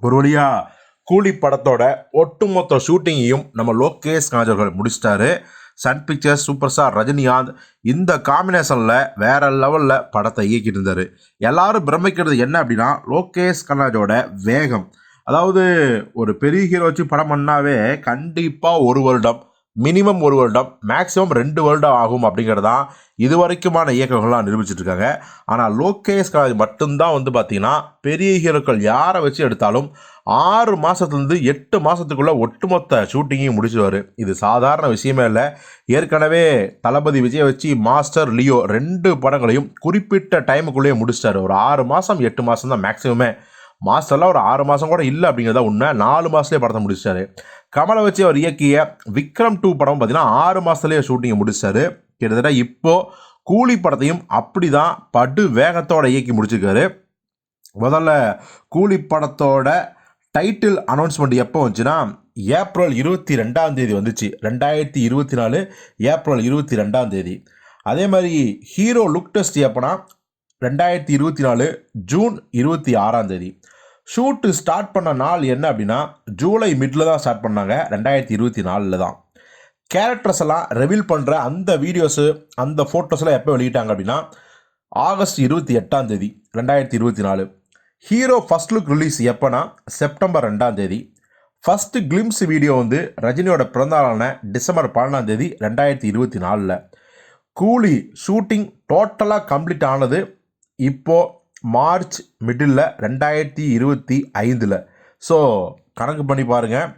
ஒரு வழியாக கூலி படத்தோட ஒட்டுமொத்த ஷூட்டிங்கையும் நம்ம லோகேஷ் கனகராஜ் முடிச்சிட்டாரு. Sun Pictures super star Rajinikanth இந்த காம்பினேஷனில் வேற லெவலில் படத்தை இயக்கிட்டு இருந்தார். எல்லாரும் பிரமிக்கிறது என்ன அப்படின்னா லோகேஷ் கனகராஜோட வேகம். அதாவது ஒரு பெரிய ஹீரோ வச்சு படம் பண்ணாவே கண்டிப்பாக ஒரு வருடம் மினிமம் ஒரு வருடம் மேக்ஸிமம் ரெண்டு வருடம் ஆகும் அப்படிங்கிறதான் இது வரைக்குமான இயக்கங்கள்லாம் நிரூபிச்சிட்டு இருக்காங்க. ஆனால் லோகேஷ் கனகராஜ் மட்டும்தான் வந்து பார்த்தீங்கன்னா பெரிய ஹீரோக்கள் யாரை வச்சு எடுத்தாலும் ஆறு மாதத்துலேருந்து எட்டு மாதத்துக்குள்ளே ஒட்டுமொத்த ஷூட்டிங்கையும் முடிச்சிடுவார் இது சாதாரண விஷயமே இல்லை. ஏற்கனவே தளபதி விஜய் வச்சு மாஸ்டர் லியோ ரெண்டு படங்களையும் குறிப்பிட்ட டைமுக்குள்ளேயே முடிச்சிட்டாரு. ஒரு ஆறு மாதம் எட்டு மாதம் தான் மேக்ஸிமமே மாஸ்டர்லாம் ஒரு ஆறு மாதம் கூட இல்லை அப்படிங்கிறதா உண்மை. நாலு மாதத்துலேயே படத்தை முடிச்சிட்டாரு. கமலை வச்சு அவர் இயக்கிய விக்ரம் டூ படம் பார்த்தீங்கன்னா ஆறு மாதத்துலேயே ஷூட்டிங்கை முடிச்சாரு. கிட்டத்தட்ட இப்போது கூலி படத்தையும் அப்படி தான் படு வேகத்தோட இயக்கி முடிச்சிருக்காரு. முதல்ல கூலி படத்தோட டைட்டில் அனௌன்ஸ்மெண்ட் எப்போ வந்துச்சுன்னா ஏப்ரல் இருபத்தி ரெண்டாம் தேதி வந்துச்சு. ரெண்டாயிரத்தி இருபத்தி நாலு ஏப்ரல் இருபத்தி ரெண்டாம் தேதி. அதே மாதிரி ஹீரோ லுக் டெஸ்ட் எப்போனா ரெண்டாயிரத்தி இருபத்தி நாலு ஜூன் இருபத்தி ஆறாம் தேதி. ஷூட்டு ஸ்டார்ட் பண்ண நாள் என்ன அப்படின்னா ஜூலை மிடில் தான் ஸ்டார்ட் பண்ணாங்க ரெண்டாயிரத்தி இருபத்தி நாலில் தான் கேரக்டர்ஸ் எல்லாம் ரெவீல் பண்ணுற அந்த வீடியோஸு அந்த ஃபோட்டோஸ்லாம் எப்போ வெளியிட்டாங்க அப்படின்னா ஆகஸ்ட் இருபத்தி எட்டாம் தேதி ரெண்டாயிரத்தி இருபத்தி நாலு. ஹீரோ ஃபஸ்ட் லுக் ரிலீஸ் எப்போனா செப்டம்பர் ரெண்டாம் தேதி. ஃபஸ்ட்டு கிளிம்ஸ் வீடியோ வந்து ரஜினியோட பிறந்தநாளான டிசம்பர் பன்னெண்டாம் தேதி ரெண்டாயிரத்தி இருபத்தி நாலில். கூலி ஷூட்டிங் டோட்டலாக கம்ப்ளீட் ஆனது இப்போது மார்ச் மிடில் ரெண்டாயிரத்தி இருபத்தி ஐந்தில். ஸோ கணக்கு பண்ணி பாருங்கள்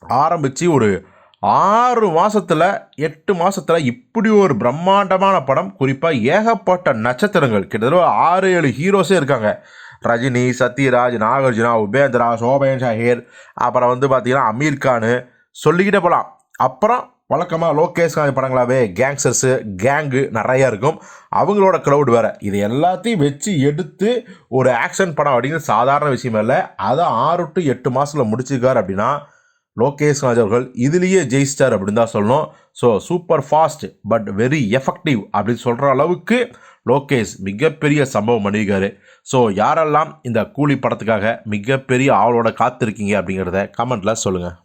ஆரம்பித்து ஒரு ஆறு மாதத்தில் எட்டு மாதத்தில் இப்படி ஒரு பிரம்மாண்டமான படம் குறிப்பாக ஏகப்பட்ட நட்சத்திரங்கள் கிட்டத்தட்ட ஆறு ஏழு ஹீரோஸே இருக்காங்க. ரஜினி சத்யராஜ் நாகார்ஜுனா உபேந்திரா சோபயன் ஷாஹீர் அப்புறம் வந்து பார்த்திங்கன்னா அமீர் கான் சொல்லிக்கிட்டே போகலாம் அப்புறம் வழக்கமாக லோகேஷ் காந்தி படங்களாகவே கேங்ஸ்டர்ஸு கேங்கு நிறையா இருக்கும். அவங்களோட க்ரௌட் வேறு. இது எல்லாத்தையும் வச்சு எடுத்து ஒரு ஆக்ஷன் படம் அப்படிங்கிறது சாதாரண விஷயம் இல்லை. அதை ஆறு டு எட்டு மாதத்தில் முடிச்சிருக்காரு அப்படின்னா லோகேஷ் ராஜ் அவர்கள் இதுலேயே ஜெயிச்சிட்டார் அப்படின்னு தான் சொல்லணும். So super fast but very effective அப்படின்னு சொல்கிற அளவுக்கு லோகேஷ் மிகப்பெரிய சம்பவம் பண்ணியிருக்காரு ஸோ யாரெல்லாம் இந்த கூலி படத்துக்காக மிகப்பெரிய ஆவலோட காத்திருக்கீங்க அப்படிங்கிறத கமெண்ட்டில் சொல்லுங்கள்